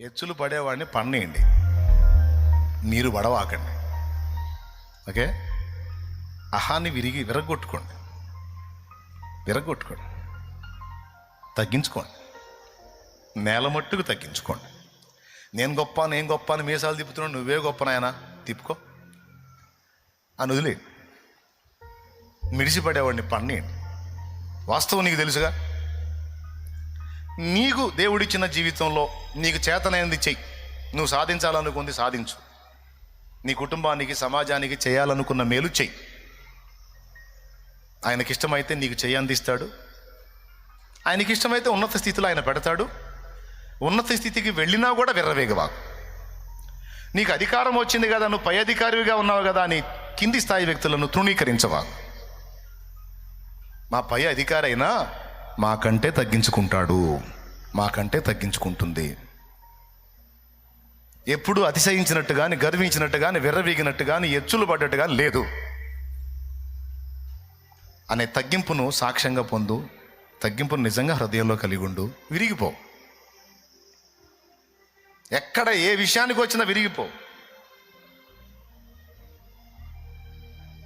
ఎచ్చులు పడేవాడిని పన్నేయండి. మీరు పడవాకండి ఓకే? అహాన్ని విరిగి విరగొట్టుకోండి విరగొట్టుకోండి తగ్గించుకోండి. నేల మట్టుకు తగ్గించుకోండి. నేను గొప్ప నేను గొప్ప అని మీసాలు తిప్పుతున్నాడు నువ్వే గొప్ప నాయనా. తిప్పుకో. అని వదిలే మిడిసిపడేవాడిని పన్నేయండి. వాస్తవం నీకు తెలుసుగా? నీకు దేవుడిచ్చిన జీవితంలో నీకు చేతనైనది చెయ్యి. నువ్వు సాధించాలనుకుంది సాధించు. నీ కుటుంబానికి సమాజానికి చేయాలనుకున్న మేలు చెయ్యి. ఆయనకి ఇష్టమైతే నీకు చెయ్యి అందిస్తాడు. ఆయనకి ఇష్టమైతే ఉన్నత స్థితిలో ఆయన పెడతాడు. ఉన్నత స్థితికి వెళ్ళినా కూడా విర్రవేగవాకు. నీకు అధికారం వచ్చింది కదా నువ్వు పై అధికారిగా ఉన్నావు కదా అని కింది స్థాయి వ్యక్తులను తృణీకరించవా మా పై అధికారైనా మాకంటే తగ్గించుకుంటాడు. మాకంటే తగ్గించుకుంటుంది. ఎప్పుడు అతిశయించినట్టు కానీ గర్వించినట్టు కానీ విర్రవీగినట్టు కానీ ఎచ్చులు పడ్డట్టుగా లేదు. అనే తగ్గింపును సాక్ష్యంగా పొందు తగ్గింపును నిజంగా హృదయంలో కలిగి ఉండు విరిగిపో. ఎక్కడ ఏ విషయానికి వచ్చినా విరిగిపో.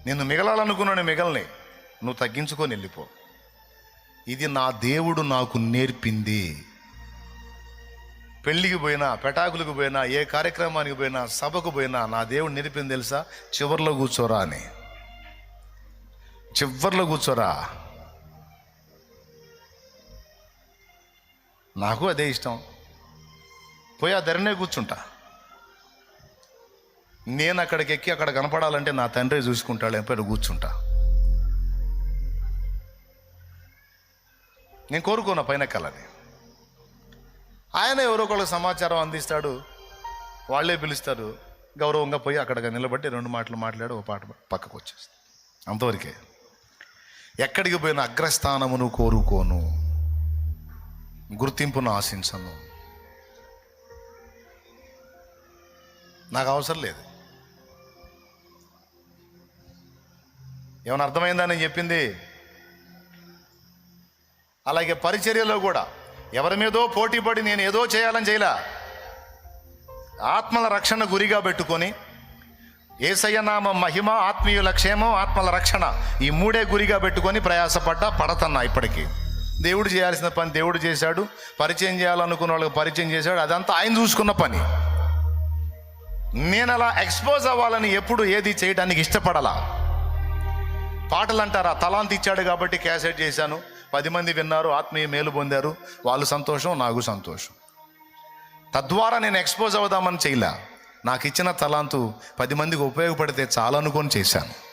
నేను మిగలాలనుకున్నాను మిగలనే నువ్వు తగ్గించుకొని వెళ్ళిపో. ఇది నా దేవుడు నాకు నేర్పింది. పెళ్ళికి పోయినా పెటాకులకు పోయినా ఏ కార్యక్రమానికి పోయినా సభకు పోయినా నా దేవుడు నేర్పింది తెలుసా? చివరిలో కూర్చోరా అని. చివరిలో కూర్చోరా. నాకు అదే ఇష్టం. పోయి ఆ ధరనే కూర్చుంటా. నేను అక్కడికి ఎక్కి అక్కడ కనపడాలంటే నా తండ్రి చూసుకుంటాడు ఎప్పుడు కూర్చుంటా. నేను కోరుకోను పైన ఎక్కాలని ఆయన ఎవరో ఒకళ్ళ సమాచారం అందిస్తాడు వాళ్ళే పిలుస్తారు. గౌరవంగా పోయి అక్కడ నిలబడి రెండు మాటలు మాట్లాడి ఒక పాట పక్కకు వచ్చేస్తాను అంతవరకే. ఎక్కడికి పోయిన అగ్రస్థానమును కోరుకోను. గుర్తింపును ఆశించను. నాకు అవసరం లేదు. ఏమైనా అర్థమైందా నేను చెప్పింది? అలాగే పరిచర్యలో కూడా. ఎవరి మీదో పోటీపడి నేను ఏదో చేయాలని చేయలే. ఆత్మల రక్షణ గురిగా పెట్టుకొని ఏసయ్యనామ మహిమ ఆత్మీయుల క్షేమం ఆత్మల రక్షణ ఈ మూడే గురిగా పెట్టుకొని ప్రయాసపడ్డా పడతన్నా ఇప్పటికీ. దేవుడు చేయాల్సిన పని దేవుడు చేశాడు. పరిచయం చేయాలనుకున్న వాళ్ళకి పరిచయం చేశాడు. అదంతా ఆయన చూసుకున్న పని. నేను అలా ఎక్స్పోజ్ అవ్వాలని ఎప్పుడు ఏది చేయడానికి ఇష్టపడలా. పాటలు అంటారా తలాంతి ఇచ్చాడు కాబట్టి క్యాసెట్ చేశాను. పది మంది విన్నారు ఆత్మీయ మేలు పొందారు. వాళ్ళు సంతోషం నాకు సంతోషం. తద్వారా నేను ఎక్స్పోజ్ అవుదామని చేయలే. నాకు ఇచ్చిన తలాంతు పది మందికి ఉపయోగపడితే చాలనుకొని చేశాను.